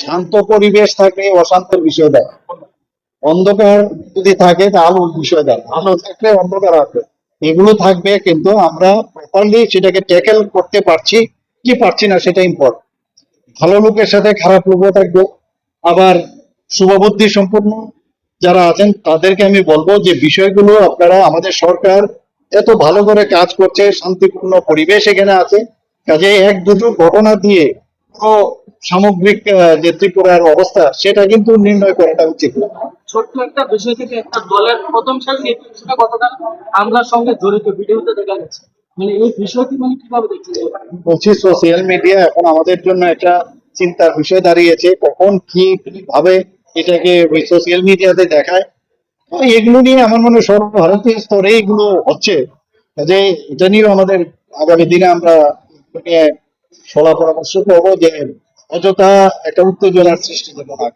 শান্ত পরিবেশ থাকলে অশান্তের বিষয় দেয়। অন্ধকার যদি থাকে তা আলোর বিষয় দেয়। আলো থাকলে অন্ধকার আছে। এগুলো থাকবে, কিন্তু আমরা প্রপারলি সেটাকে ট্যাকেল করতে পারছি, কি পারছি না সেটা ইম্পর্টেন্ট ভালো লোকের সাথে খারাপ লোকও থাকবে। আবার শুভবুদ্ধি সম্পূর্ণ যারা আছেন, তাদেরকে আমি বলব যে বিষয়গুলো আপনারা, আমাদের সরকার এত ভালো করে কাজ করছে, শান্তিপূর্ণ পরিবেশ এখানে আছে। কাজে এক দুটো ঘটনা দিয়ে সামগ্রিক যে ত্রিপুরার অবস্থা সেটা কিন্তু নির্ণয় করাটা উচিত ছোট্ট একটা বিষয় থেকে একটা দলের প্রথম সারি নেতৃত্বটা হামলার সঙ্গে জড়িত ভিডিওতে দেখা যাচ্ছে মানে এই বিষয়টি মানে কীভাবে দেখছেন? বলছি সোশ্যাল মিডিয়া এখন আমাদের জন্য একটা চিন্তার বিষয় দাঁড়িয়েছে কখন কি ভাবে এটাকে ওই সোশ্যাল মিডিয়াতে দেখায়। এগুলো নিয়ে আমার মনে হয় সর্বভারতীয় স্তরে এগুলো হচ্ছে। যে এটা নিয়েও আমাদের আগামী দিনে আমরা সলা পরামর্শ করব যে অযথা একটা উত্তেজনার সৃষ্টি যেন না।